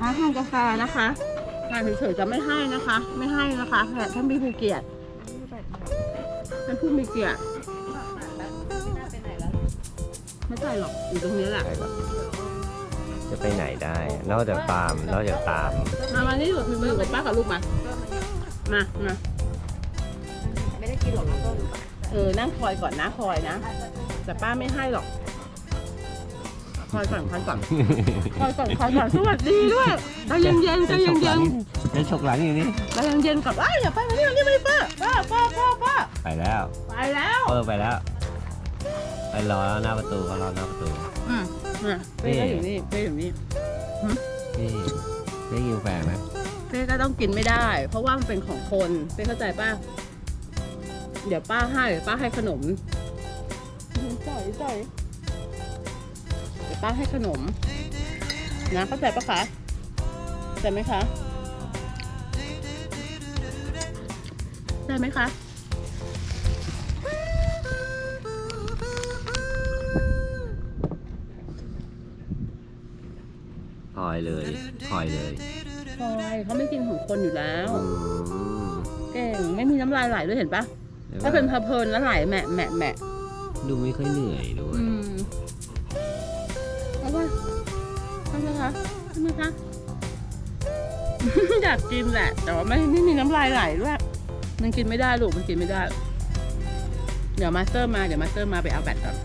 ถ้าทานกาแฟนะคะทานเฉยๆจะไม่ให้นะคะ ไม่ให้นะคะแต่ท่านผู้มีเกียรติท่านผู้มีเกียรติไม่ใช่หรอกอยู่ตรงนี้แหละไปก่อนจะไปไหนได้ นอกจากตามนอกจากตามมามานี่อยู่มาอยู่กับป้ากับลูกมามามาไม่ได้กินหรอกนะต้นเออนั่งคอยก่อนนะคอยนะ แต่ป้าไม่ให้หรอก คอยก่อนคอยก่อนคอยก่อนคอยก่อนสวัสดีด้วยใจเย็นเย็นๆใจเย็นเย็นจะฉกหลังอยู่นี่ๆใจเย็นเย็นๆกับอ้าวอย่าไปมานี่มานี่มานี่ป้าป้าป้าป้าป้าไปแล้วไปแล้วเปิดไปแล้ว ไปรอแล้วหน้าประตูเขารอหน้าประตู อืมน่ะเป้ก็อยู่นี่เป้อยู่นี่นี่ได้ยินแฟนไหมเป้ก็ต้องกินไม่ได้ เพราะว่ามันเป็นของคนเป้เข้าใจป้าเดี๋ยวป้าให้เดี๋ยวป้าให้ขนมจ่อยจ่อยเดี๋ยว ป้าให้ขนม นะเข้าใจปะคะเข้าใจไหมคะเข้าใจไหมคะคอยเลยคอยเลยพลอยเขาไม่กินของคนอยู่แล้วอืมเก่งไม่มีน้ำลายไหลด้วยเห็นปะถ้าเป็นเพลินๆแล้วไหลแหมะแหมะแหมะดูไม่ค่อยเหนื่อยด้วย อืมเอาว่าทำไมคะทำไมคะ อยากกินแหละ แต่ว่าไม่ไม่มีน้ำลายไหลด้วย มันกินไม่ได้ลูก มันกินไม่ได้ เดี๋ยวมาสเตอร์มา เดี๋ยวมาสเตอร์มาไปเอาแบตก่อน